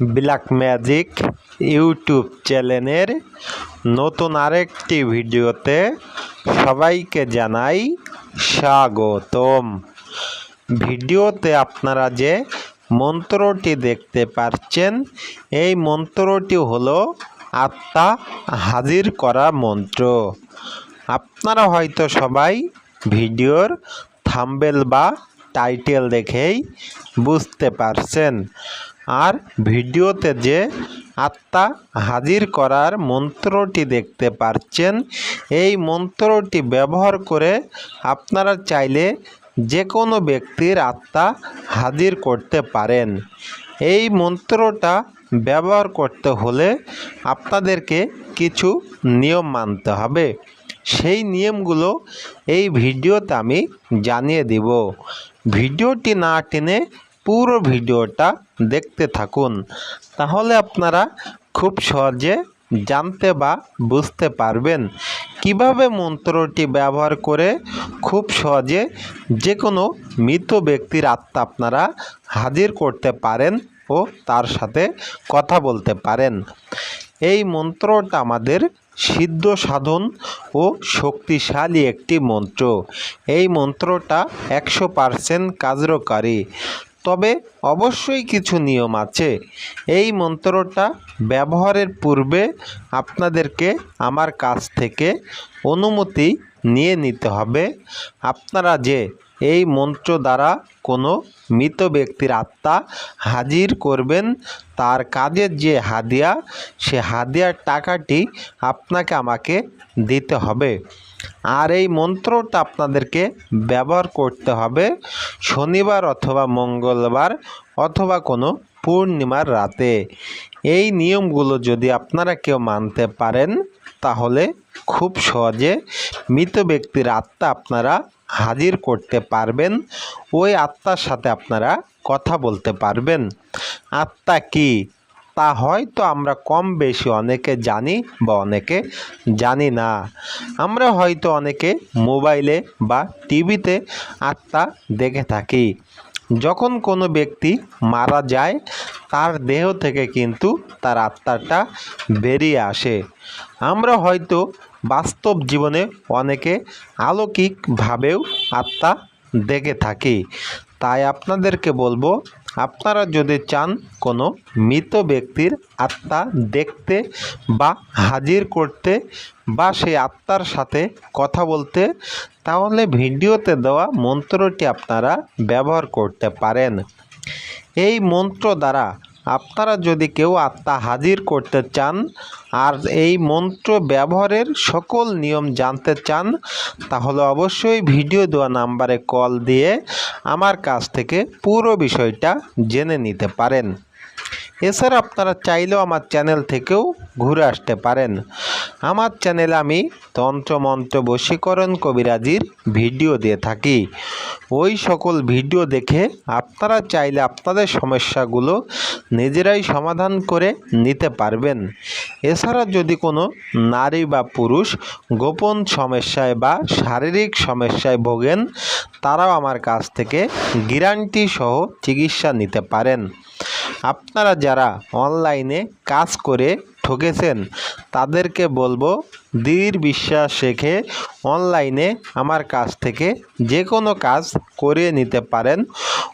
Black magic YouTube চ্যানেলের নতুন আরেকটি ভিডিওতে সবাইকে জানাই স্বাগতম। ভিডিওতে আপনারা যে মন্ত্রটি দেখতে পাচ্ছেন, এই মন্ত্রটি হলো আত্মা হাজির করা মন্ত্র। আপনারা হয়তো সবাই ভিডিওর থাম্বেল বা টাইটেল দেখেই বুঝতে পারছেন। আর ভিডিওতে যে আত্মা হাজির করার মন্ত্রটি দেখতে পাচ্ছেন এই মন্ত্রটি ব্যবহার করে আপনারা চাইলে যে কোনো ব্যক্তির আত্মা হাজির করতে পারেন। এই মন্ত্রটা ব্যবহার করতে হলে আপনাদেরকে কিছু নিয়ম মানতে হবে। সেই নিয়মগুলো এই ভিডিওতে আমি জানিয়ে দিব। ভিডিওটি না টেনে পুরো ভিডিওটা দেখতে থাকুন। তাহলে আপনারা খুব সহজে জানতে বা বুঝতে পারবেন কীভাবে মন্ত্রটি ব্যবহার করে খুব সহজে যে কোনো মৃত ব্যক্তির আত্মা আপনারা হাজির করতে পারেন ও তার সাথে কথা বলতে পারেন। এই মন্ত্রটা আমাদের সিদ্ধ সাধন ও শক্তিশালী একটি মন্ত্র। এই মন্ত্রটা একশো পারসেন্ট কার্যকারী তবে অবশ্যই কিছু নিয়ম আছে। এই মন্ত্রটা ব্যবহারের পূর্বে আপনাদেরকে আমার কাছ থেকে অনুমতি নিয়ে নিতে হবে। আপনারা যে এই মন্ত্র দ্বারা কোনো মৃত ব্যক্তির আত্মা হাজির করবেন, তার কাজের যে হাদিয়া, সে হাদিয়ার টাকাটি আপনাকে আমাকে দিতে হবে। আর এই মন্ত্রটা আপনাদেরকে ব্যবহার করতে হবে শনিবার অথবা মঙ্গলবার অথবা কোনো পূর্ণিমার রাতে। এই নিয়মগুলো যদি আপনারা কেউ মানতে পারেন, তাহলে খুব সহজে মৃত ব্যক্তির আত্মা আপনারা হাজির করতে পারবেন। ওই আত্মার সাথে আপনারা কথা বলতে পারবেন। আত্মা কি? তা হয়তো আমরা কম বেশি অনেকে জানি বা অনেকে জানি না। আমরা হয়তো অনেকে মোবাইলে বা টিভিতে আত্মা দেখে থাকি। যখন কোনো ব্যক্তি মারা যায়, তার দেহ থেকে কিন্তু তার আত্মাটা বেরিয়ে আসে। আমরা হয়তো বাস্তব জীবনে অনেকে আলৌকিকভাবেও আত্মা দেখে থাকি। তাই আপনাদেরকে বলব, আপনারা যদি চান কোনো মৃত ব্যক্তির আত্মা দেখতে বা হাজির করতে বা সেই আত্মার সাথে কথা বলতে, তাহলে ভিডিওতে দেওয়া মন্ত্রটি আপনারা ব্যবহার করতে পারেন। এই মন্ত্র দ্বারা আপনারা যদি কেউ আত্মা হাজির করতে চান আর এই মন্ত্র ব্যবহারের সকল নিয়ম জানতে চান, তাহলে অবশ্যই ভিডিও দেওয়া নাম্বারে কল দিয়ে আমার কাছ থেকে পুরো বিষয়টা জেনে নিতে পারেন। এছাড়া আপনারা চাইলেও আমার চ্যানেল থেকেও ঘুরে আসতে পারেন। আমার চ্যানেলে আমি তন্ত্রমন্ত্র বশীকরণ কবিরাজির ভিডিও দিয়ে থাকি। ওই সকল ভিডিও দেখে আপনারা চাইলে আপনাদের সমস্যাগুলো নিজেরাই সমাধান করে নিতে পারবেন। এছাড়া যদি কোনো নারী বা পুরুষ গোপন সমস্যায় বা শারীরিক সমস্যায় ভোগেন, তারাও আমার কাছ থেকে গ্যারান্টি সহ চিকিৎসা নিতে পারেন। আপনারা যারা অনলাইনে কাজ করে ঠকেছেন, তাদেরকে বলব দৃঢ় বিশ্বাস রেখে অনলাইনে আমার কাছ থেকে যে কোনো কাজ করিয়ে নিতে পারেন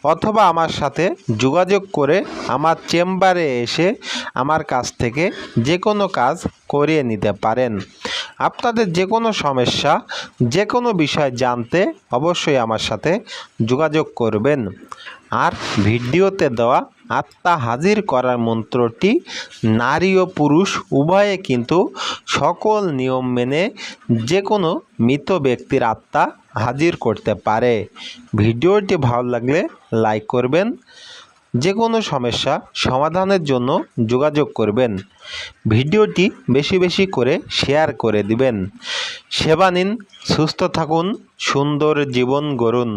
অথবা আমার সাথে যোগাযোগ করে আমার চেম্বারে এসে আমার কাছ থেকে যে কোনো কাজ করিয়ে নিতে পারেন। আপনাদের যে কোনো সমস্যা, যে কোনো বিষয় জানতে অবশ্যই আমার সাথে যোগাযোগ করবেন। আর ভিডিওতে দেওয়া আত্মা হাজির করার মন্ত্রটি, নারী ও পুরুষ উভয়ে কিন্তু সকল নিয়ম মেনে যে কোনো মৃত ব্যক্তির আত্মা হাজির করতে পারে। ভিডিওটি ভালো লাগলে লাইক করবেন যে কোনো সমস্যা সমাধানের জন্য যোগাযোগ করবেন। ভিডিওটি বেশি বেশি করে শেয়ার করে দিবেন। সেবা নিন, সুস্থ থাকুন, সুন্দর জীবন গড়ুন।